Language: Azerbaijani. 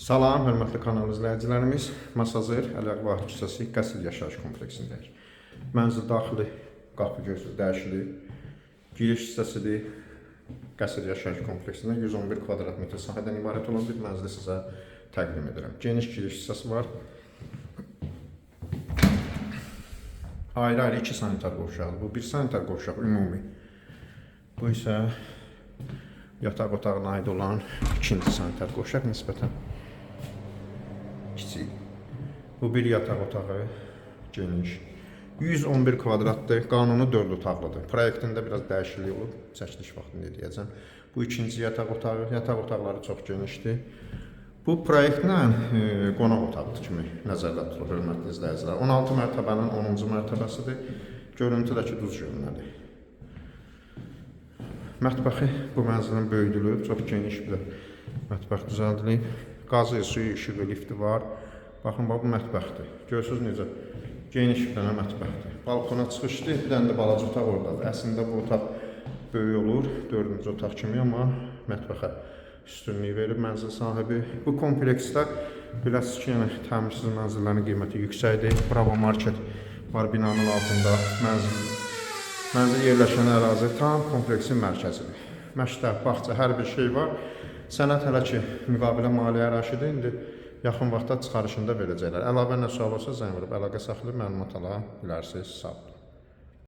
Salam, hörmətli kanal izləyicilərimiz. Masazır Əliağa Vahid küçəsi Qəsr yaşayış kompleksindəyik. Mənzil daxili qapı gözü dəyişili. Giriş hissəsidir. Qəsr yaşayış kompleksində 111 kvadrat metr sahədən ibarət olan bir mənzili sizə təqdim edirəm. Geniş giriş hissəsi var. Ayrı-ayrı iki sanitar qovşağı. Bu bir sanitar qovşaq ümumi. Bu isə yataq otağına aid olan ikinci sanitar qovşaq nisbətən kiçik. Bu bir yataq otağı, geniş. 111 kvadratdır, qanunu 4 otaqlıdır. Proyektində biraz dəyişiklik olub, çəkiliş vaxtında deyəcəm. Bu ikinci yataq otağı, yataq otaqları çox genişdir. Bu proyektlə e, qonaq otağı kimi nəzərdə tutulur, hörmətli izləyicilər. 16 mərtəbənin 10-cu mərtəbəsidir. Görüntüdəki duz gölünədir. Mətbəxi bu mənzilin böyüdülüb, çox geniş bir mətbəx düzəldilib. Qazı, suyu, işığı, lifti var. Baxın, bax bu mətbəxdir. Görürsüz necə geniş dənə mətbəxdir. Balkona çıxışdır, bir dənə də balaca otaq ordadır. Əslində bu otaq böyük olur, dördüncü otaq kimi, amma mətbəxə üstünlük verib mənzil sahibi. Bu kompleksdə biləsiniz ki, yəni təmirsiz mənzillərin qiyməti yüksəkdir. Bravo Market var binanın altında mənzil Mənzil yerləşən ərazi tam kompleksin mərkəzidir. Məktəb, bağça, hər bir şey var. Sənəd hələ ki müqavilə maliyyə əraşidir. İndi yaxın vaxtda çıxarışında verəcəklər. Əlavə nə sual olsa zəng vurub əlaqə saxlayıb məlumat ala bilərsiniz. Sağ olun.